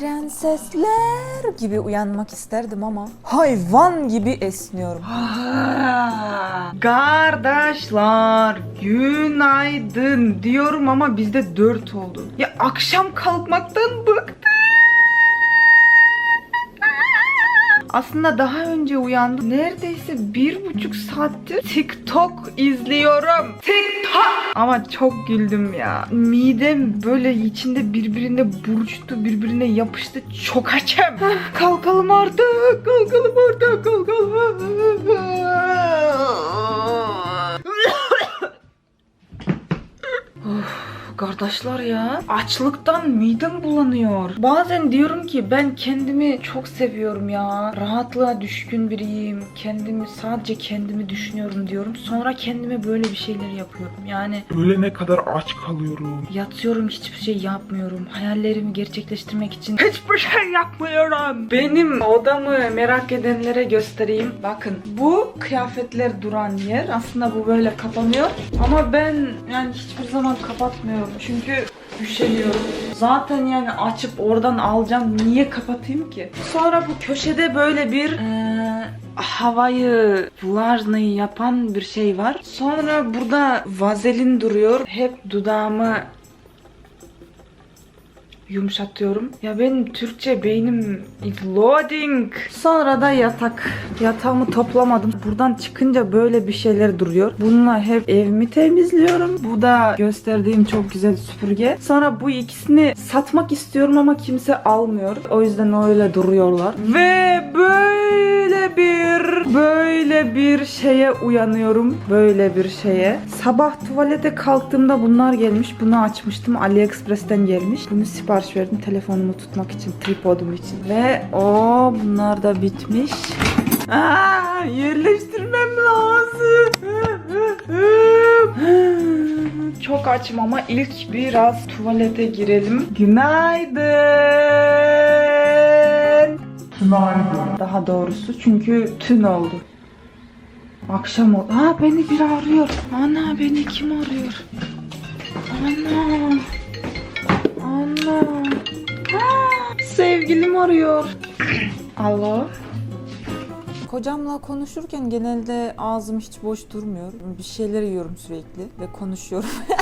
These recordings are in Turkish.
Prensesler gibi uyanmak isterdim ama hayvan gibi esniyorum. Kardeşler günaydın diyorum ama bizde dört oldu. Ya akşam kalkmaktan bıktım. Aslında daha önce uyandım. Neredeyse bir buçuk saattir TikTok izliyorum. TikTok! Ama çok güldüm ya. Midem böyle içinde birbirine buruştu, birbirine yapıştı. Çok açım. Kalkalım artık, kalkalım artık, kalkalım. Kardeşler ya açlıktan midem bulanıyor. Bazen diyorum ki ben kendimi çok seviyorum ya. Rahatlığa düşkün biriyim. Kendimi sadece kendimi düşünüyorum diyorum. Sonra kendime böyle bir şeyler yapıyorum. Yani Ölene kadar aç kalıyorum. yatıyorum hiçbir şey yapmıyorum. Hayallerimi gerçekleştirmek için hiçbir şey yapmıyorum. Benim odamı merak edenlere göstereyim. Bakın bu kıyafetler duran yer. Aslında bu böyle kapanıyor. Ama ben yani hiçbir zaman kapatmıyorum. Çünkü üşeniyorum. Zaten yani açıp oradan alacağım. Niye kapatayım ki? Sonra bu köşede böyle bir eee, havayı vlažnayı yapan bir şey var. Sonra burada vazelin duruyor. Hep dudağımı yumuşatıyorum. Ya benim Türkçe beynim loading. Sonra da yatak. Yatağımı toplamadım. Buradan çıkınca böyle bir şeyler duruyor. Bununla hep evimi temizliyorum. Bu da gösterdiğim çok güzel süpürge. Sonra bu ikisini satmak istiyorum ama kimse almıyor. O yüzden öyle duruyorlar. Ve böyle böyle bir şeye uyanıyorum. Böyle bir şeye. Sabah tuvalete kalktığımda bunlar gelmiş. Bunu açmıştım. AliExpress'ten gelmiş. Bunu sipariş verdim telefonumu tutmak için, tripodum için. Ve o bunlar da bitmiş. Aa, yerleştirmem lazım. Çok açım ama ilk biraz tuvalete girelim. Günaydın. Günaydın. Daha doğrusu çünkü tün oldu. Akşam oldu. Aa beni biri arıyor. Ana beni kim arıyor? Ana. Ana. Aa, sevgilim arıyor. Alo. Kocamla konuşurken genelde ağzım hiç boş durmuyor. Bir şeyler yiyorum sürekli ve konuşuyorum.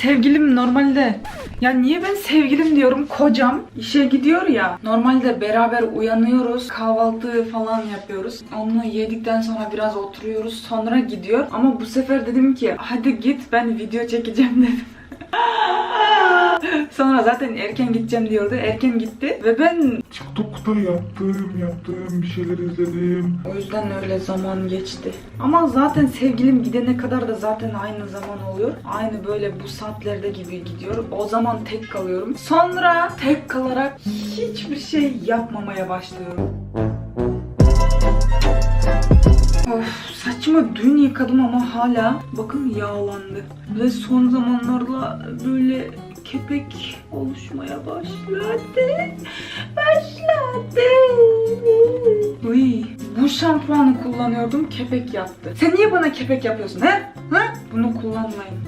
Sevgilim normalde. Ya niye ben sevgilim diyorum? Kocam işe gidiyor ya. Normalde beraber uyanıyoruz. Kahvaltı falan yapıyoruz. Onu yedikten sonra biraz oturuyoruz. Sonra gidiyor. Ama bu sefer dedim ki hadi git ben video çekeceğim dedim. Sonra zaten erken gideceğim diyordu. Erken gitti ve ben TikTok'ta yaptım, yaptım, bir şeyler izledim. o yüzden öyle zaman geçti. Ama zaten sevgilim gidene kadar da zaten aynı zaman oluyor. Aynı böyle bu saatlerde gibi gidiyor. O zaman tek kalıyorum. Sonra tek kalarak hiçbir şey yapmamaya başlıyorum. Of saçımı dün yıkadım ama hala bakın yağlandı. Ve son zamanlarda böyle kepek oluşmaya başladı. Başladı. Uy, bu şampuanı kullanıyordum kepek yaptı. Sen niye bana kepek yapıyorsun he? Ha? Bunu kullanmayın.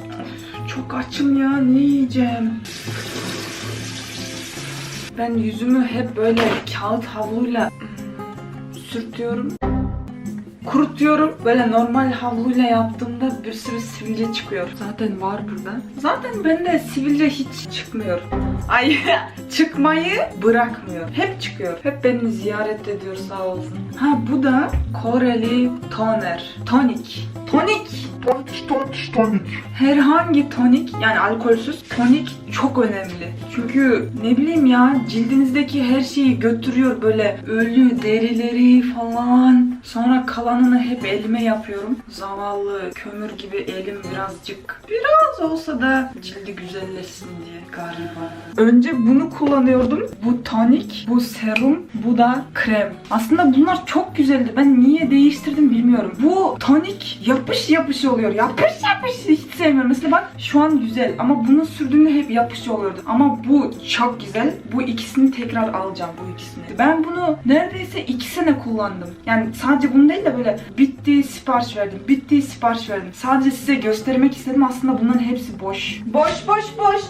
Çok açım ya ne yiyeceğim? Ben yüzümü hep böyle kağıt havluyla hmm, sürtüyorum kurutuyorum. Böyle normal havluyla yaptığımda bir sürü sivilce çıkıyor. Zaten var burada. Zaten bende sivilce hiç çıkmıyor. Ay çıkmayı bırakmıyor. Hep çıkıyor. Hep beni ziyaret ediyor sağ olsun. Ha bu da Koreli toner. Tonik. Tonik. Tontiş tontiş tonik. Herhangi tonik yani alkolsüz tonik çok önemli. Çünkü ne bileyim ya cildinizdeki her şeyi götürüyor böyle ölü derileri falan. Sonra kalanını hep elime yapıyorum. Zavallı kömür gibi elim birazcık biraz olsa da cildi güzelleşsin diye galiba. Önce bunu kullanıyordum. Bu tonik, bu serum, bu da krem. Aslında bunlar çok güzeldi. Ben niye değiştirdim bilmiyorum. Bu tonik yapış yapış oluyor. Yapış yapış hiç sevmiyorum. Mesela bak şu an güzel ama bunu sürdüğümde hep yapış oluyordu. Ama bu çok güzel. Bu ikisini tekrar alacağım bu ikisini. Ben bunu neredeyse iki sene kullandım. Yani sadece bunu değil de böyle bitti sipariş verdim. Bitti sipariş verdim. Sadece size göstermek istedim. Aslında bunların hepsi boş. Boş boş boş.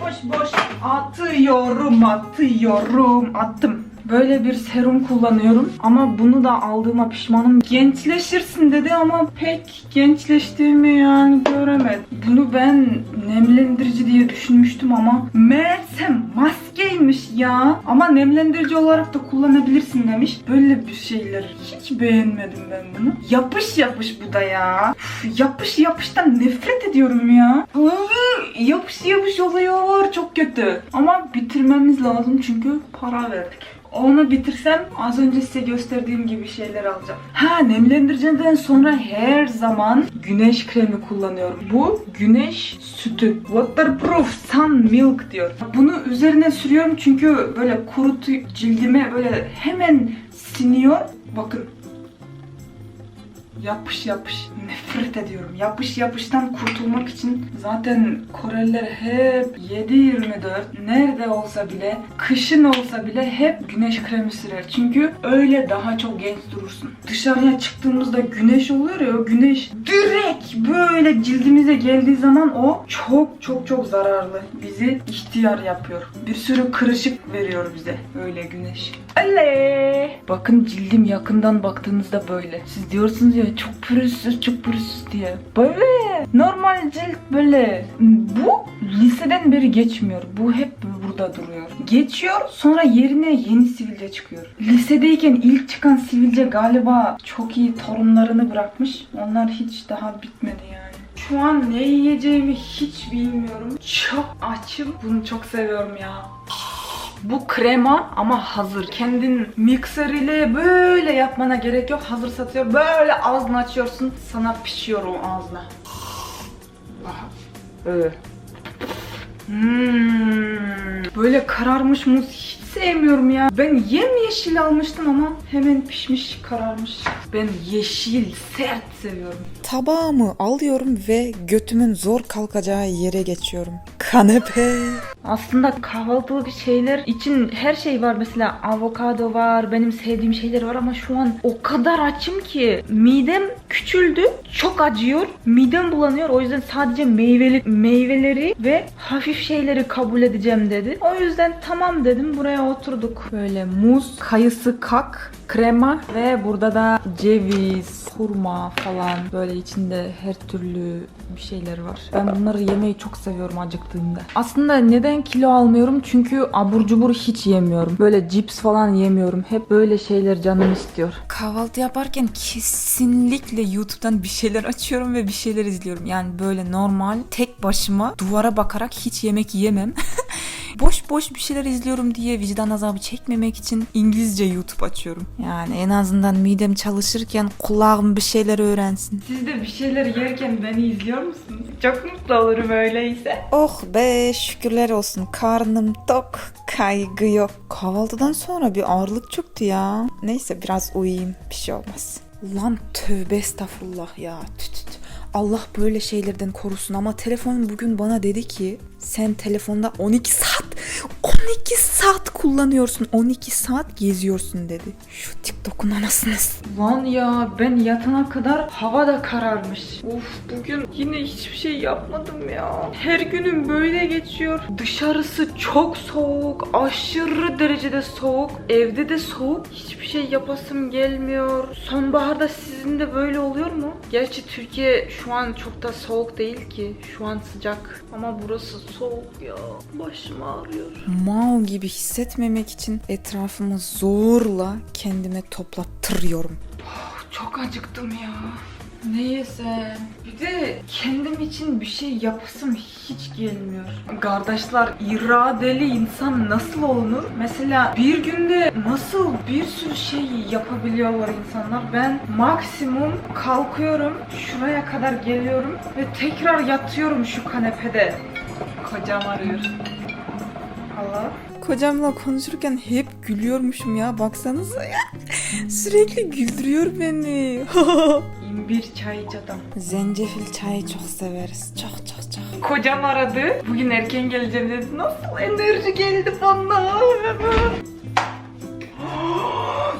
boş boş atıyorum atıyorum attım. Böyle bir serum kullanıyorum ama bunu da aldığıma pişmanım. Gençleşirsin dedi ama pek gençleştiğimi yani göremedim. Bunu ben nemlendirici diye düşünmüştüm ama meğersem maskeymiş ya. Ama nemlendirici olarak da kullanabilirsin demiş. Böyle bir şeyler hiç beğenmedim ben bunu. Yapış yapış bu da ya. Üf, yapış yapıştan nefret ediyorum ya. Yapış yapış oluyor. Çok kötü. Ama bitirmemiz lazım çünkü para verdik. Onu bitirsem az önce size gösterdiğim gibi şeyler alacağım. Ha nemlendiriciden sonra her zaman güneş kremi kullanıyorum. Bu güneş sütü. Waterproof Sun Milk diyor. Bunu üzerine sürüyorum çünkü böyle kurutu cildime böyle hemen siniyor. Bakın yapış yapış nefret ediyorum. Yapış yapıştan kurtulmak için zaten Koreliler hep 7-24 nerede olsa bile kışın olsa bile hep güneş kremi sürer. Çünkü öyle daha çok genç durursun. Dışarıya çıktığımızda güneş oluyor ya o güneş direkt böyle cildimize geldiği zaman o çok çok çok zararlı. Bizi ihtiyar yapıyor. Bir sürü kırışık veriyor bize öyle güneş. Oley! Bakın cildim yakından baktığınızda böyle. Siz diyorsunuz ya çok pürüzsüz çok pürüzsüz diye. Böyle normal cilt böyle. Bu liseden beri geçmiyor. Bu hep burada duruyor. Geçiyor sonra yerine yeni sivilce çıkıyor. Lisedeyken ilk çıkan sivilce galiba çok iyi torunlarını bırakmış. Onlar hiç daha bitmedi yani. Şu an ne yiyeceğimi hiç bilmiyorum. Çok açım. Bunu çok seviyorum ya. Bu krema ama hazır. Kendin mikseriyle böyle yapmana gerek yok. Hazır satıyor. Böyle ağzını açıyorsun. Sana pişiyor o ağzına. Öyle. Hmm. Böyle kararmış muz hiç sevmiyorum ya. Ben yemyeşil almıştım ama hemen pişmiş kararmış. Ben yeşil sert seviyorum. Tabağımı alıyorum ve götümün zor kalkacağı yere geçiyorum. Kanepe. Aslında kahvaltılık şeyler için her şey var. Mesela avokado var, benim sevdiğim şeyler var ama şu an o kadar açım ki midem küçüldü. Çok acıyor. Midem bulanıyor. O yüzden sadece meyveli meyveleri ve hafif şeyleri kabul edeceğim dedi. O yüzden tamam dedim. Buraya oturduk. Böyle muz, kayısı kak, krema ve burada da ceviz, hurma falan böyle içinde her türlü bir şeyler var. Ben bunları yemeyi çok seviyorum acıktığımda. Aslında neden kilo almıyorum? Çünkü abur cubur hiç yemiyorum. Böyle cips falan yemiyorum. Hep böyle şeyler canım istiyor. Kahvaltı yaparken kesinlikle YouTube'dan bir şeyler açıyorum ve bir şeyler izliyorum. Yani böyle normal tek başıma duvara bakarak hiç yemek yemem. boş boş bir şeyler izliyorum diye vicdan azabı çekmemek için İngilizce YouTube açıyorum. Yani en azından midem çalışırken kulağım bir şeyler öğrensin. Siz de bir şeyler yerken beni izliyor musunuz? Çok mutlu olurum öyleyse. Oh be şükürler olsun karnım tok kaygı yok. Kahvaltıdan sonra bir ağırlık çöktü ya. Neyse biraz uyuyayım bir şey olmaz. Lan tövbe estağfurullah ya. Tü tü tü. Allah böyle şeylerden korusun ama telefon bugün bana dedi ki sen telefonda 12 saat 12 saat kullanıyorsun 12 saat geziyorsun dedi. Şu TikTok'un anasınız. Lan ya ben yatana kadar hava da kararmış. Of bugün yine hiçbir şey yapmadım ya. Her günüm böyle geçiyor. Dışarısı çok soğuk. Aşırı derecede soğuk. Evde de soğuk. Hiçbir şey yapasım gelmiyor. Sonbaharda sizin de böyle oluyor mu? Gerçi Türkiye şu an çok da soğuk değil ki. Şu an sıcak. Ama burası soğuk ya. Başım ağrıyor. Mal gibi hissetmemek için etrafımı zorla kendime toplattırıyorum. Çok acıktım ya. Ne yesem? Bir de kendim için bir şey yapasım hiç gelmiyor. Kardeşler iradeli insan nasıl olunur? Mesela bir günde nasıl bir sürü şey yapabiliyorlar insanlar? Ben maksimum kalkıyorum, şuraya kadar geliyorum ve tekrar yatıyorum şu kanepede. Kocam arıyor. Allah. Kocamla konuşurken hep gülüyormuşum ya baksanıza ya. Sürekli güldürüyor beni. İmbir çaycı adam. Zencefil çayı çok severiz. Çok çok çok. Kocam aradı. Bugün erken geleceğim dedi. Nasıl enerji geldi bana.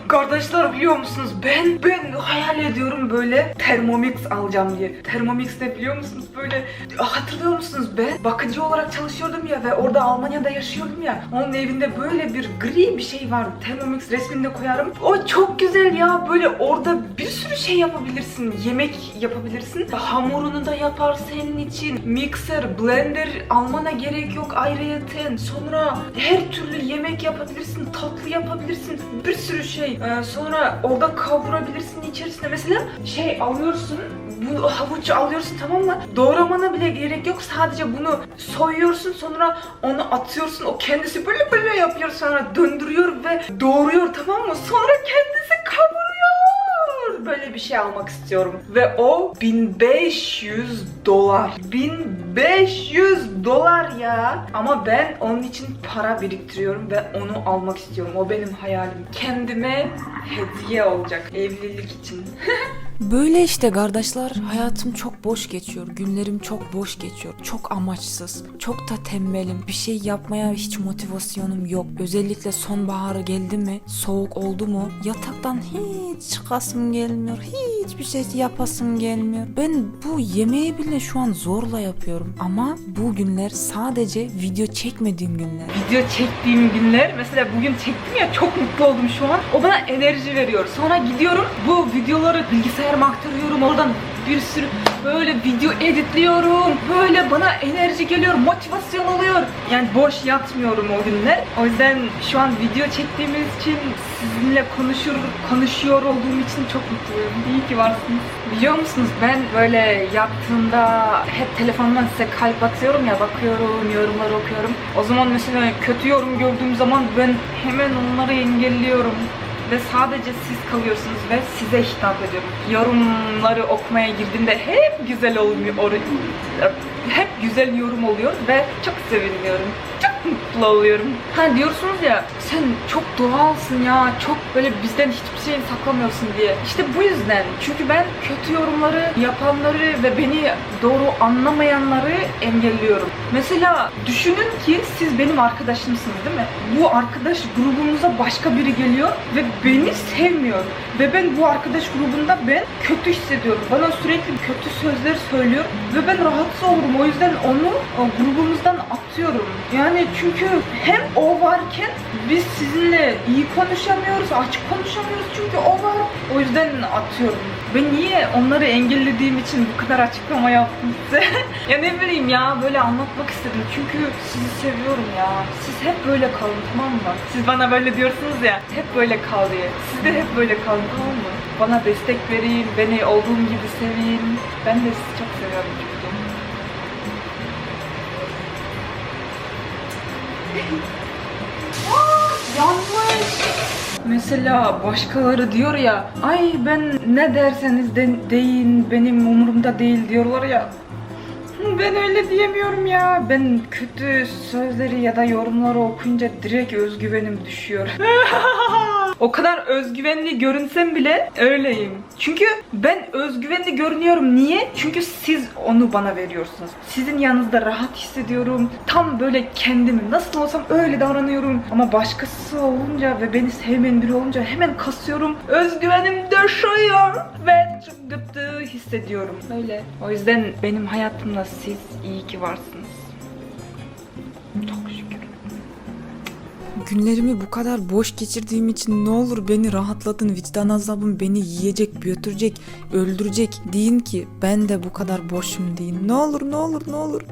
Kardeşler biliyor musunuz ben ben hayal ediyorum böyle Thermomix alacağım diye. Thermomix de biliyor musunuz böyle hatırlıyor musunuz ben bakıcı olarak çalışıyordum ya ve orada Almanya'da yaşıyordum ya. Onun evinde böyle bir gri bir şey vardı. Thermomix resmini de koyarım. O çok güzel ya böyle orada bir sürü şey yapabilirsin. Yemek yapabilirsin. Hamurunu da yapar senin için. Mixer, blender almana gerek yok ayrıyeten. Sonra her türlü yemek yapabilirsin, tatlı yapabilirsin. Bir sürü şey. Ee, sonra orada kavurabilirsin içerisine. Mesela şey alıyorsun, bu havucu alıyorsun tamam mı? Doğramana bile gerek yok. Sadece bunu soyuyorsun sonra onu atıyorsun. O kendisi böyle böyle yapıyor sonra döndürüyor ve doğruyor tamam mı? Sonra kendisi kavuruyor. Böyle bir şey almak istiyorum. Ve o 1500 dolar. 1500 dolar ya. Ama ben onun için para biriktiriyorum ve onu almak istiyorum. O benim hayalim. Kendime hediye olacak evlilik için. Böyle işte kardeşler hayatım çok boş geçiyor. Günlerim çok boş geçiyor. Çok amaçsız. Çok da tembelim. Bir şey yapmaya hiç motivasyonum yok. Özellikle sonbaharı geldi mi? Soğuk oldu mu? Yataktan hiç çıkasım gelmiyor. Hiçbir şey yapasım gelmiyor. Ben bu yemeği bile şu an zorla yapıyorum. Ama bu günler sadece video çekmediğim günler. video çektiğim günler mesela bugün çektim ya çok mutlu oldum şu an. O bana enerji veriyor. Sonra gidiyorum bu videoları bilgisayarıma aktarıyorum oradan bir sürü böyle video editliyorum. Böyle bana enerji geliyor, motivasyon oluyor. Yani boş yatmıyorum o günler. O yüzden şu an video çektiğimiz için sizinle konuşur, konuşuyor olduğum için çok mutluyum. İyi ki varsınız. Biliyor musunuz ben böyle yattığımda hep telefondan size kalp atıyorum ya bakıyorum, yorumları okuyorum. O zaman mesela kötü yorum gördüğüm zaman ben hemen onları engelliyorum ve sadece siz kalıyorsunuz ve size hitap ediyorum. Yorumları okumaya girdiğimde hep güzel olmuyor. Hep güzel yorum oluyor ve çok seviniyorum. Çok mutlu oluyorum. Ha diyorsunuz ya sen çok doğalsın ya. Çok böyle bizden hiçbir şey saklamıyorsun diye. İşte bu yüzden. Çünkü ben kötü yorumları yapanları ve beni doğru anlamayanları engelliyorum. Mesela düşünün ki siz benim arkadaşımsınız değil mi? Bu arkadaş grubumuza başka biri geliyor ve beni sevmiyor. Ve ben bu arkadaş grubunda ben kötü hissediyorum. Bana sürekli kötü sözler söylüyor ve ben rahatsız olurum. O yüzden onu o, grubumuzdan atıyorum. Yani çünkü hem o varken biz sizinle iyi konuşamıyoruz, açık konuşamıyoruz çünkü o var. O yüzden atıyorum. Ben niye onları engellediğim için bu kadar açıklama yaptım size? ya ne bileyim ya böyle anlatmak istedim. Çünkü sizi seviyorum ya. Siz hep böyle kalın tamam mı? Siz bana böyle diyorsunuz ya hep böyle kal diye. Siz de hep böyle kalın tamam mı? Bana destek verin, beni olduğum gibi sevin. Ben de sizi çok seviyorum çünkü. Yanlış. Mesela başkaları diyor ya, ay ben ne derseniz de, deyin benim umurumda değil diyorlar ya. Ben öyle diyemiyorum ya. Ben kötü sözleri ya da yorumları okuyunca direkt özgüvenim düşüyor. o kadar özgüvenli görünsem bile öyleyim. Çünkü ben özgüvenli görünüyorum. Niye? Çünkü siz onu bana veriyorsunuz. Sizin yanınızda rahat hissediyorum. Tam böyle kendimi nasıl olsam öyle davranıyorum. Ama başkası olunca ve beni sevmeyen biri olunca hemen kasıyorum. Özgüvenim düşüyor ve çok kötü hissediyorum. Öyle. O yüzden benim hayatımda siz iyi ki varsınız. Günlerimi bu kadar boş geçirdiğim için ne olur beni rahatlatın. Vicdan azabım beni yiyecek, götürecek, öldürecek. Deyin ki ben de bu kadar boşum deyin. Ne olur ne olur ne olur.